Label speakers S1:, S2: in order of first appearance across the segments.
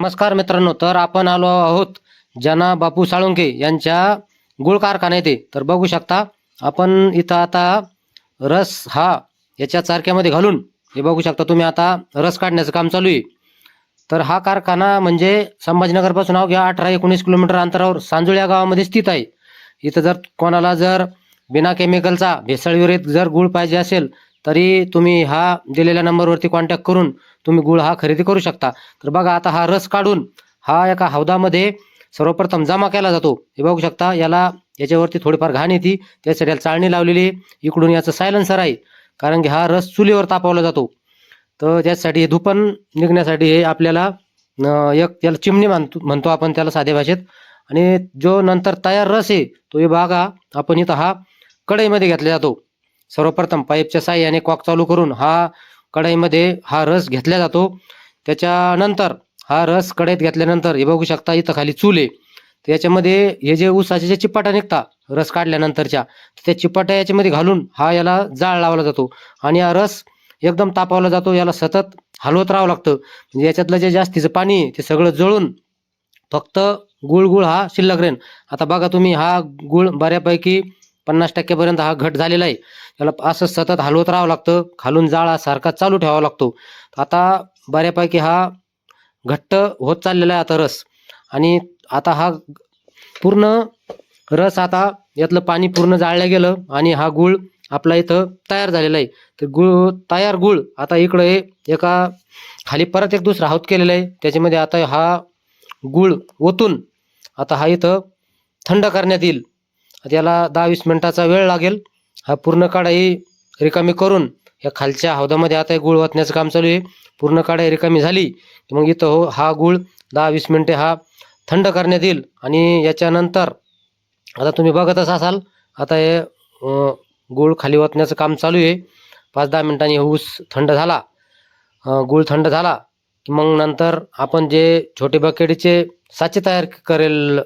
S1: नमस्कार मित्रांनो तर आपण आलो आहोत जना बापू साळुंके यांच्या गुळ कारखाना येथे तर बघू शकता आपण इथं आता रस हा याच्या चारक्यामध्ये घालून हे बघू शकता तुम्ही आता रस काढण्याचं काम चालू आहे. तर हा कारखाना म्हणजे संभाजीनगरपासून अवघ्या अठरा एकोणीस किलोमीटर अंतरावर सांजुळ या गावामध्ये स्थित आहे. इथं जर कोणाला जर बिना केमिकलचा भेसळविरहित जर गुळ पाहिजे असेल तरी तुम्ही हा दिलेल्या नंबरवरती कॉन्टॅक्ट करून तुम्ही गुळ हा खरेदी करू शकता. तर बघा आता हा रस काढून हा एका हौदामध्ये सर्वप्रथम जमा केला जातो. हे बघू शकता याला याच्यावरती थोडीफार घाण येते. त्यासाठी याला चाळणी लावलेली आहे. इकडून याचं सायलन्सर आहे. कारण की हा रस चुलीवर तापवला जातो. तर त्यासाठी हे धुपण निघण्यासाठी हे आपल्याला एक त्याला चिमणी मानतो म्हणतो आपण त्याला साध्या भाषेत. आणि जो नंतर तयार रस आहे तो हे बघा आपण इथं हा कढईमध्ये घेतला जातो. सर्वप्रथम पाईपच्या साह्याने कॉक चालू करून हा कढईमध्ये हा रस घेतला जातो. त्याच्यानंतर हा रस कढईत घेतल्यानंतर हे बघू शकता इथं खाली चूल आहे. तर याच्यामध्ये हे जे ऊसाचे जे चिपाटा निघता रस काढल्यानंतरच्या. त्या चिपाटा याच्यामध्ये घालून हा याला जाळ लावला जातो. आणि हा रस एकदम तापवला जातो. याला सतत हलवत राहावं लागतं. म्हणजे याच्यातलं जे जास्तीचं पाणी आहे ते सगळं जळून फक्त गुळ गुळ हा शिल्लक राहील आता बघा तुम्ही हा गुळ बऱ्यापैकी पन्नास टक्क्यापर्यंत हा घट झालेला आहे. त्याला असं सतत हलवत राहावं लागतं. खालून जाळा सारखा चालू ठेवावा लागतो. आता बऱ्यापैकी हा घट्ट होत चाललेला आहे आता रस. आणि आता हा पूर्ण रस आता यातलं पाणी पूर्ण जाळलं गेलं आणि हा गुळ आपला इथं तयार झालेला आहे. तर गुळ तयार गुळ आता इकडं हे एका खाली परत एक दुसरा हाऊत केलेला आहे. त्याच्यामध्ये आता हा गुळ ओतून आता हा इथं थंड करण्यात येईल. याला दहा वीस मिनटाचा वेळ लागेल. हा पूर्ण कढाई रिकामी करून या खालच्या हौदामध्ये आता हे गुळ ओतण्याचं काम चालू आहे. पूर्ण कढाई रिकामी झाली की मग इथं हो हा गुळ दहा वीस मिनटे हा थंड करण्यात येईल. आणि याच्यानंतर आता तुम्ही बघतच असाल आता हे गुळ खाली ओतण्याचं काम चालू आहे. पाच दहा मिनटांनी ऊस थंड झाला. गुळ थंड झाला की मग नंतर आपण जे छोटे बकेटचे साचे तयार करेल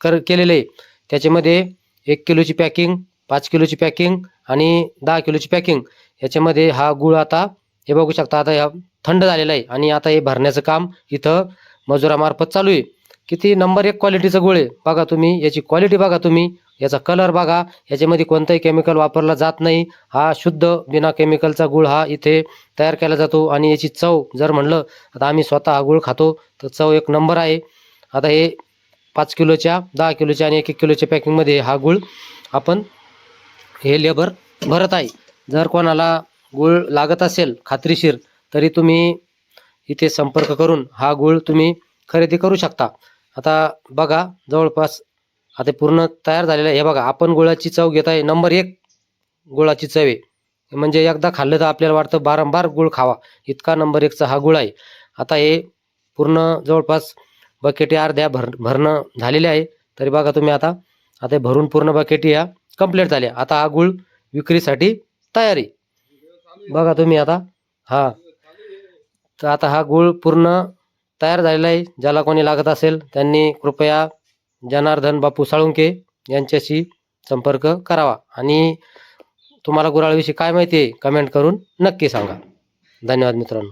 S1: कर केलेले त्याच्यामध्ये एक किलोची पॅकिंग पाच किलोची पॅकिंग आणि दहा किलोची पॅकिंग याच्यामध्ये हा गुळ आता हे बघू शकता आता ह्या थंड झालेला आहे आणि आता हे भरण्याचं काम इथं मजुरामार्फत चालू आहे. किती नंबर एक क्वालिटीचं गुळ आहे. बघा तुम्ही याची क्वालिटी बघा तुम्ही याचा कलर बघा. याच्यामध्ये कोणतंही केमिकल वापरला जात नाही. हा शुद्ध बिना केमिकलचा गुळ हा इथे तयार केला जातो आणि याची चव जर म्हणलं आता आम्ही स्वतः हा गुळ खातो तर चव एक नंबर आहे. आता हे पाच किलोच्या दहा किलोच्या आणि एक एक किलोच्या पॅकिंगमध्ये हा गुळ आपण हे लेबर भरत आहे. जर कोणाला गुळ लागत असेल खात्रीशीर तरी तुम्ही इथे संपर्क करून हा गुळ तुम्ही खरेदी करू शकता. आता बघा जवळपास आता पूर्ण तयार झालेलं आहे. हे बघा आपण गुळाची चव घेत आहे. नंबर एक गुळाची चव आहे. म्हणजे एकदा खाल्लं तर आपल्याला वाटतं बारंबार गुळ खावा. इतका नंबर एकचा हा गुळ आहे. आता हे पूर्ण जवळपास बकेटी अर्ध्या भर भरणं झालेले आहे. तरी बघा तुम्ही आता आता हे भरून पूर्ण बकेटी ह्या कंप्लीट झाल्या. आता हा गुळ विक्रीसाठी तयारी. बघा तुम्ही आता हा. तर आता हा गुळ पूर्ण तयार झालेला आहे. ज्याला कोणी लागत असेल त्यांनी कृपया जनार्दन बापू साळुंके यांच्याशी संपर्क करावा. आणि तुम्हाला गुराळविषयी काय माहिती आहे कमेंट करून नक्की सांगा. धन्यवाद मित्रांनो.